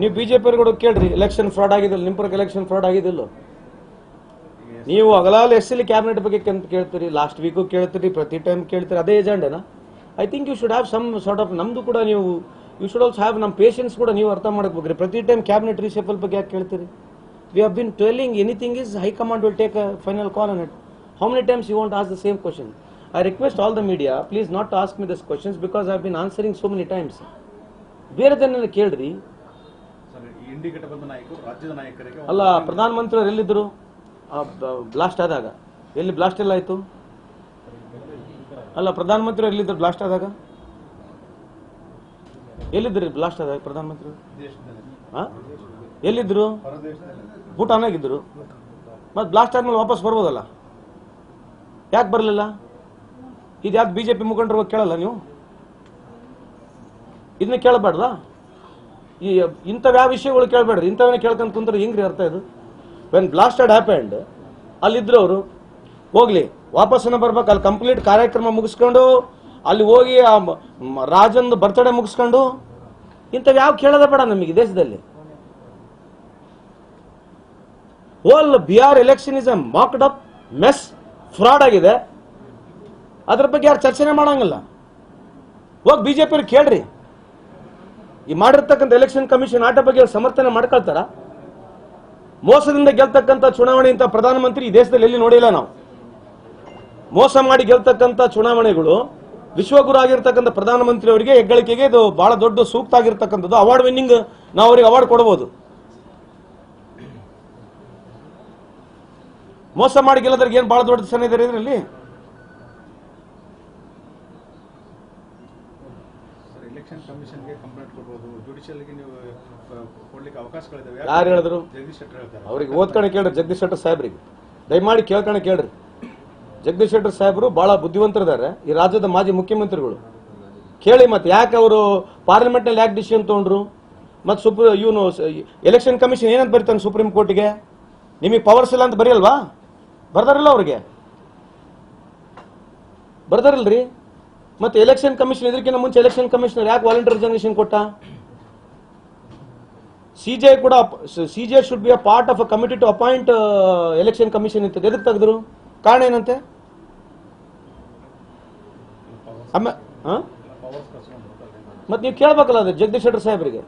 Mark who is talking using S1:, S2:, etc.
S1: ನೀವು ಬಿಜೆಪಿ ಕೂಡ ಕೇಳ್ರಿ ಎಲೆಕ್ಷನ್ ಫ್ರಾಡ್ ಆಗಿದಿಲ್ಲ ನಿಮ್ಮ ಎಲೆಕ್ಷನ್ ಫ್ರಾಡ್ ಆಗಿದಿಲ್ಲ ನೀವು ಅಗಲಾಲ ಎಸ್ಸಲ್ಲಿ ಕ್ಯಾಬಿನೆಟ್ ಬಗ್ಗೆ ಕೇಳ್ತೀರಿ ಲಾಸ್ಟ್ ವೀಕು ಕೇಳ್ತೀರಿ, ಪ್ರತಿ ಟೈಮ್ ಕೇಳ್ತೀರಿ, ಅದೇ ಏಜೆಂಡೇನಾ I think you should have some sort of ನಮ್ದು ಕೂಡ ನೀವು ಯು ಶುಡ್ ಆಲ್ಸ್ ಹ್ಯಾವ್ ನಮ್ಮ ಪೇಷನ್ಸ್ ಕೂಡ ನೀವು ಅರ್ಥ ಮಾಡ್ಬೇಕ್ರಿ ಪ್ರತಿ ಟೈಮ್ ಕ್ಯಾಬಿನೆಟ್ ರೀಶಫಲ್ ಬಗ್ಗೆ ಯಾಕೆ ಕೇಳ್ತೀರಿ? We have been telling anything is high command will take a final call on it how many times you want ask the same question I request all the media please not ask me this questions because I been answering so many times ಬೇರೆದನ್ನೆಲ್ಲ ಕೇಳ್ರಿ
S2: ಇಂಡಿ ಪ್ರಧಾನ
S1: ಅಲ್ಲ ಪ್ರಧಾನಮಂತ್ರಿ ಎಲ್ಲಿದ್ದರು? Blast ಆದಾಗ. ಎಲ್ಲಿ blast ಎಲ್ಲ ಆಯ್ತು? ಅಲ್ಲ ಪ್ರಧಾನಮಂತ್ರಿ ಎಲ್ಲಿದ್ದರು ಬ್ಲಾಸ್ಟ್ ಆದಾಗ? ಎಲ್ಲಿದ್ರಿ ಬ್ಲಾಸ್ಟ್ ಆದಾಗ ಪ್ರಧಾನಮಂತ್ರಿ ಮಂತ್ರಿ
S2: ಹೊರದೇಶದಲ್ಲಿ
S1: ಭೂಟಾನಾಗಿದ್ರು ಮತ್ತೆ ಬ್ಲಾಸ್ಟ್ ಆದ್ಮೇಲೆ ವಾಪಸ್ ಬರ್ಬೋದಲ್ಲ? ಯಾಕೆ ಬರಲಿಲ್ಲ? ಇದು ಯಾಕೆ ಬಿಜೆಪಿ ಮುಖಂಡರು ಕೇಳಲ್ಲ ನೀವು? ಇದನ್ನ ಕೇಳಬೇಡ್ದ ಈ ಇಂಥವ್ ಯಾವ ವಿಷಯಗಳು ಕೇಳಬೇಡ್ರಿ. ಇಂಥವನ್ನ ಕೇಳ್ಕೊಂಡು ಕುಂತ್ರೆ ಹೆಂಗ್ರಿ ಅರ್ಥ ಇದು? ವೆನ್ ಬ್ಲಾಸ್ಟೆಡ್ ಹ್ಯಾಪೆಂಡ್ ಅಲ್ಲಿದ್ರು ಅವರು, ಹೋಗ್ಲಿ ವಾಪಸ್ಸನ್ನು ಬರ್ಬೇಕು, ಅಲ್ಲಿ ಕಂಪ್ಲೀಟ್ ಕಾರ್ಯಕ್ರಮ ಮುಗಿಸ್ಕೊಂಡು, ಅಲ್ಲಿ ಹೋಗಿ ಆ ರಾಜಂದು ಬರ್ತಡೇ ಮುಗಿಸ್ಕೊಂಡು ಇಂಥವು ಯಾವ ಕೇಳದ ಬೇಡ ನಮಗೆ ದೇಶದಲ್ಲಿ. Whole Bihar election is a mocked up mess fraud ಆಗಿದೆ. ಅದ್ರ ಬಗ್ಗೆ ಯಾರು ಚರ್ಚೆನೆ ಮಾಡಂಗಿಲ್ಲ. ಹೋಗಿ ಬಿಜೆಪಿ ಕೇಳ್ರಿ. ಈ ಮಾಡಿರ್ತಕ್ಕಂಥ ಎಲೆಕ್ಷನ್ ಕಮಿಷನ್ ಆಟ ಬಗ್ಗೆ ಸಮರ್ಥನೆ ಮಾಡ್ಕೊಳ್ತಾರ? ಮೋಸದಿಂದ ಗೆಲ್ತಕ್ಕಂಥ ಚುನಾವಣೆ ಅಂತ ಪ್ರಧಾನಮಂತ್ರಿ ಈ ದೇಶದಲ್ಲಿ ಎಲ್ಲಿ ನೋಡಿಲ್ಲ ನಾವು. ಮೋಸ ಮಾಡಿ ಗೆಲ್ತಕ್ಕಂಥ ಚುನಾವಣೆಗಳು ವಿಶ್ವಗುರು ಆಗಿರ್ತಕ್ಕಂಥ ಪ್ರಧಾನಮಂತ್ರಿ ಅವರಿಗೆ ಹೆಗ್ಗಳಿಕೆಗೆ ಇದು ಬಹಳ ದೊಡ್ಡ ಸೂಕ್ತ ಆಗಿರ್ತಕ್ಕಂಥದ್ದು ಅವಾರ್ಡ್ ವಿನ್ನಿಂಗ್ ನಾವು ಅವರಿಗೆ ಅವಾರ್ಡ್ ಕೊಡಬಹುದು ಮೋಸ ಮಾಡಿ ಗೆಲ್ಲದ್ರಿಗೆ ಏನು ಬಹಳ ದೊಡ್ಡ ಸನ ಇದೆ ಇದರಲ್ಲಿ?
S2: ಎಲೆಕ್ಷನ್ ಕಮಿಷನ್ಗೆ ಕಂಪ್ಲೇಂಟ್ ಕೊಡ್ಬೋದು. ಜುಡಿಷಿಯಲ್ಗೆ ನೀವು ಕೊಡ್ಲಿಕ್ಕೆ ಅವಕಾಶಗಳಿದಾವೆ.
S1: ಯಾರು ಹೇಳಿದ್ರು?
S2: ಜಗದೀಶ್ ಶೆಟ್ಟರ್ ಹೇಳ್ತಾರೆ.
S1: ಅವ್ರಿಗೆ ಓದ್ಕೊಂಡು ಕೇಳ್ರಿ ಜಗದೀಶ್ ಶೆಟ್ಟರ್ ಸಾಹೇಬ್ರಿಗೆ. ದಯಮಾಡಿ ಕೇಳ್ಕೊಂಡು ಕೇಳ್ರಿ. ಜಗದೀಶ್ ಶೆಟ್ಟರ್ ಸಾಹೇಬರು ಬಹಳ ಬುದ್ಧಿವಂತರಿದ್ದಾರೆ. ಈ ರಾಜ್ಯದ ಮಾಜಿ ಮುಖ್ಯಮಂತ್ರಿಗಳು. ಕೇಳಿ ಮತ್ತೆ ಯಾಕೆ ಅವರು ಪಾರ್ಲಿಮೆಂಟ್ನಲ್ಲಿ ಯಾಕೆ ಡಿಸಿಷನ್ ತೊಗೊಂಡ್ರು? ಮತ್ತು ಸುಪ್ರೀ ಇವನು ಎಲೆಕ್ಷನ್ ಕಮಿಷನ್ ಏನಂತ ಬರೀತಾನೆ ಸುಪ್ರೀಂ ಕೋರ್ಟ್ಗೆ ನಿಮಗೆ ಪವರ್ಸ್ ಇಲ್ಲ ಅಂತ ಬರೆಯಲ್ವಾ? ಬರ್ದಾರಲ್ಲ ಅವ್ರಿಗೆ. ಬರ್ದಾರಿಲ್ರಿ? ಮತ್ತೆ ಎಲೆಕ್ಷನ್ ಕಮಿಷನ್ ಇದಕ್ಕಿಂತ ಮುಂಚೆ ಎಲೆಕ್ಷನ್ ಕಮಿಷನರ್ ಯಾಕೆ ವಾಲಂಟಿಯರ್ ರಿಸರ್ವೇಷನ್ ಕೊಟ್ಟ? ಸಿಜೆ ಕೂಡ CJ should be a part of a committee to appoint election commission ಇರ್ತದೆ ಎದಕ್ಕೆ ತೆಗೆದ್ರು? ಕಾರಣ ಏನಂತೆ? ಮತ್ತೆ ನೀವು ಕೇಳ್ಬೇಕಲ್ಲ ಅದು ಜಗದೀಶ್ ಶೆಟ್ಟರ್ ಸಾಹೇಬರಿಗೆ.